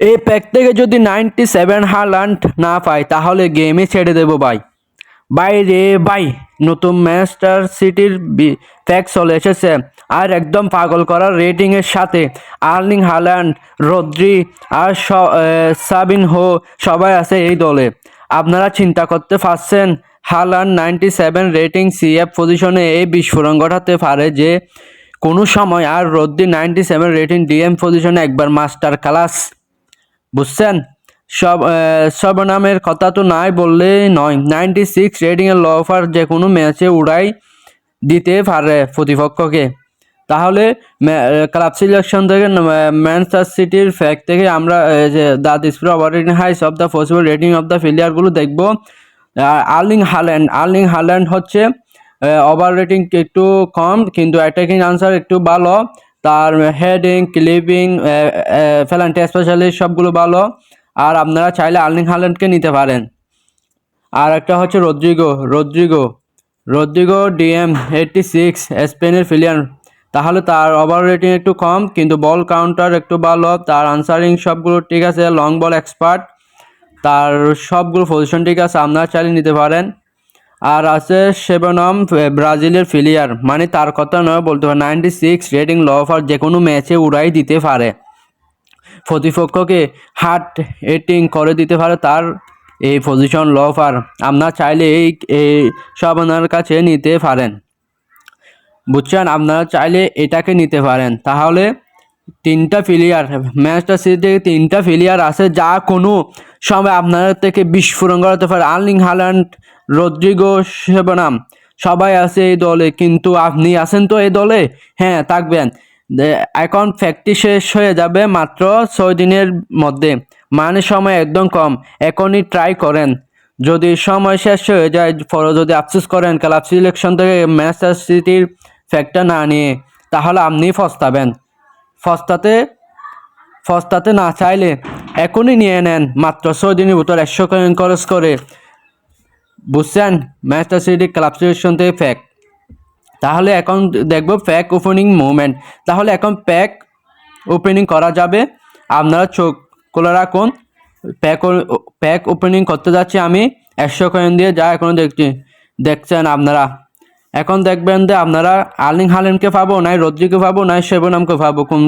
এই প্যাক থেকে যদি নাইনটি সেভেন হার্লান্ড না পাই, তাহলে গেমে ছেড়ে দেবো ভাই। ভাই রে ভাই, নতুন ম্যানচেস্টার সিটির প্যাক চলে এসেছে। আর একদম পাগল করার রেটিংয়ের সাথে আর্লিং হাল্যান্ড রদ্রি আর সাবিন হো সবাই আছে এই দলে। আপনারা চিন্তা করতে পারছেন Haaland ninety seven rating CF পজিশনে এই বিস্ফোরণ ঘটাতে পারে যে কোনো সময়। আর Rodri ninety seven rating DM পজিশনে একবার মাস্টার ক্লাস বুঝছেন? সব সর্বনামের কথা তো নাই বললেই নয়। নাইনটি সিক্স রেটিংয়ের লফার যে কোনো ম্যাচে উড়াই দিতে পারে প্রতিপক্ষকে। তাহলে ক্লাব সিলেকশন থেকে ম্যানচেস্টার সিটির ফ্যাক্ট থেকে আমরা the display operating highs of the possible rating of the প্লেয়ারগুলো দেখব। আর্লিং হাল্যান্ড আর্লিং হাল্যান্ড হচ্ছে ওভার রেটিং একটু কম, কিন্তু অ্যাটাকিং আনসার একটু ভালো। তার হেডিং ক্লিপিং ফেলান্টি স্পেশালিস্ট সবগুলো ভালো। আর আপনারা চাইলে আর্লিং হাল্যান্ডকে নিতে পারেন। আর একটা হচ্ছে Rodrigo Rodrigo Rodrigo DM eighty six স্পেনের প্লেয়ার তাহলে তার ওভার রেটিং একটু কম, কিন্তু বল কাউন্টার একটু ভালো, তার আনসারিং সবগুলো ঠিক আছে লং বল এক্সপার্ট তার সবগুলো পজিশন ঠিক আছে, আপনারা চাইলে নিতে পারেন। আর আছে সেবনম ব্রাজিলের ফিলিয়ার। মানে তার কথা নয়, বলতে পারে নাইনটি সিক্স রেটিং লফার যে কোনো ম্যাচে উড়াই দিতে পারে। প্রতিপক্ষকে হার্ট রেটিং করে দিতে পারে তার এই পজিশন লফার আপনার চাইলে এই এই সব আপনার কাছে নিতে পারেন। বুঝছেন? আপনারা চাইলে এটাকে নিতে পারেন। তাহলে তিনটা প্লেয়ার ম্যাচটা সিটি তিনটা প্লেয়ার আছে, যা কোনো সময় আপনাদের থেকে বিস্ফোরণ করাতে পারে। আর্লিং হাল্যান্ড রদ্রিগো সেবনাম, সবাই আছে এই দলে, কিন্তু আপনি আছেন তো এই দলে? হ্যাঁ থাকবেন। এখন ফ্যাক্টরি শেষ হয়ে যাবে মাত্র ছয় দিনের মধ্যে। মানে সময় একদম কম। এখনই ট্রাই করেন। যদি সময় শেষ হয়ে যায় পরে যদি আফসোস করেন, কাল ক্লাব সিলেকশন থেকে ম্যানচেস্টার সিটির ফ্যাক্টর না নিয়ে, তাহলে আপনি ফস্তাবেন। ফস্তাতে ফস্তাতে না চাইলে এখনই নিয়ে নেন। মাত্র ছয় দিনের ভিতর একশো কয়েন খরচ করে। বুঝছেন? ম্যানচেস্টার সিটি ক্লাব সিলেকশন থেকে ফ্যাক তাহলে এখন দেখব প্যাক ওপেনিং মুভমেন্ট তাহলে এখন প্যাক ওপেনিং করা যাবে। আপনারা চোখ খোলা রাখুন। প্যাক প্যাক ওপেনিং করতে যাচ্ছি আমি। একশো কয়েন দিয়ে যা এখনও দেখছি দেখছেন আপনারা। এখন দেখবেন যে আপনারা আর্লিং হালেনকে পাবো নাই রদ্রিকে পাবো নাই শেবনামকে পাবো কোন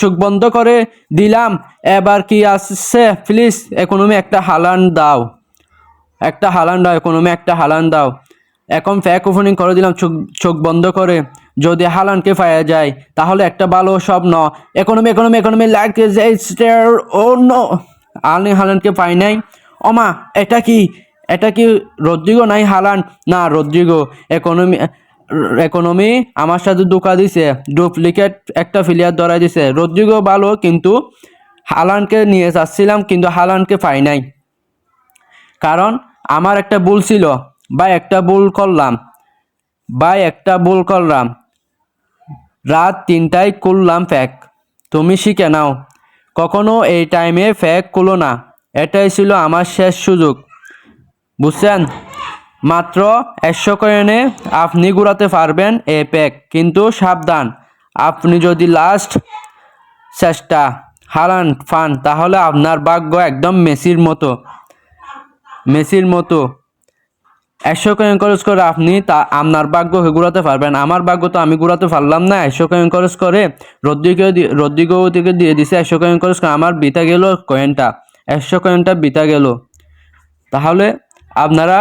চোখ বন্ধ করে দিলাম, এবার কি আসছে? প্লিজ এখনমি একটা হালান দাও। একটা হালান দাও ইকোনমি একটা হালান দাও। এখন ফ্যাক ওপেনিং করে দিলাম, চোখ চোখ বন্ধ করে। যদি হালানকে পাওয়া যায়, তাহলে একটা ভালো সব স্বপ্ন economy economy economy like oh no Erling হালানকে পাই নাই। ওমা, এটা কি? এটা কি রদ্রিগো? নাই, হালান। না, রদ্রিগো। ইকোনমি ইকোনমি আমার সাথে ধোকা দিছে। ডুপ্লিকেট একটা প্লেয়ার ধরাই দিছে। রদ্রিগো ভালো, কিন্তু হালানকে নিয়ে যাচ্ছিলাম, কিন্তু হালানকে পাই নাই। কারণ আমার একটা ভুল ছিল। বা একটা ভুল করলাম। বা একটা ভুল করলাম। রাত তিনটায় করলাম ফ্যাক তুমি শিখে নাও। কখনো এই টাইমে ফ্যাক করল না। এটাই ছিল আমার শেষ সুযোগ। বুঝছেন? মাত্র একশো কয়েনে আপনি ঘুরাতে পারবেন এ প্যাক, কিন্তু সাবধান। আপনি যদি লাস্ট চেষ্টা হারান ফান তাহলে আপনার ভাগ্য একদম মেসির মতো। মেসির মতো। একশো কয়েন খরচ করে আপনি তা, আপনার ভাগ্যকে ঘুরাতে পারবেন। আমার ভাগ্য তো আমি ঘুরাতে পারলাম না। একশো কয়েন খরচ করে রদ্রিকে রদ্রিগো থেকে দিয়ে দিছে একশো কয়েন খরচ করে। আমার বিতা গেল কয়েনটা। একশো কয়েনটা বিতা গেল। তাহলে আপনারা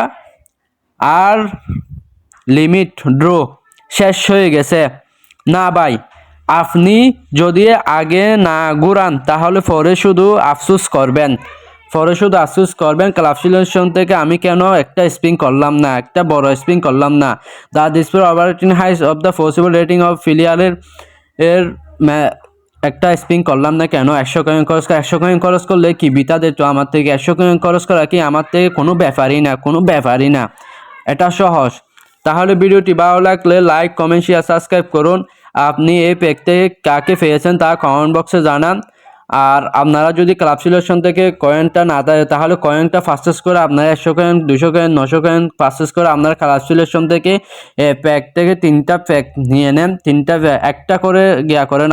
আর লিমিট ড্র শেষ হয়ে গেছে। না ভাই, আপনি যদি আগে না ঘুরান, তাহলে পরে শুধু আফসুস করবেন। পরে শুধু আফসুস করবেন, ক্লাব সিলেকশন থেকে আমি কেন একটা স্পিন করলাম না, একটা বড় স্পিন করলাম না? The display operating highs of the possible rating of ফিলিয়ারের এর একটা স্পিন করলাম না কেন? একশো কয়েন খরচ করে একশো কয়েন খরচ করলে কি বিতা দিত? আমার থেকে একশো কয়েন খরচ করা কি আমার থেকে কোনো ব্যাপারই না, কোনো ব্যাপারই না। এটা সহজ। তাহলে ভিডিওটি ভালো লাগলে লাইক কমেন্ট শেয়ার সাবস্ক্রাইব করুন। আপনি এই প্যাক থেকে কাকে পেয়েছেন তা কমেন্ট বক্সে জানান। আর আপনারা যদি ক্লাব সিলেকশন থেকে কয়েনটা না দেয়, তাহলে কয়েনটা পারচেস করে আপনারা একশো কয়েন দুশো কয়েন নশো কয়েন পারচেস করে আপনারা ক্লাব সিলেকশন থেকে প্যাক থেকে তিনটা প্যাক নিয়ে নেন। তিনটা একটা করে গিয়া করেন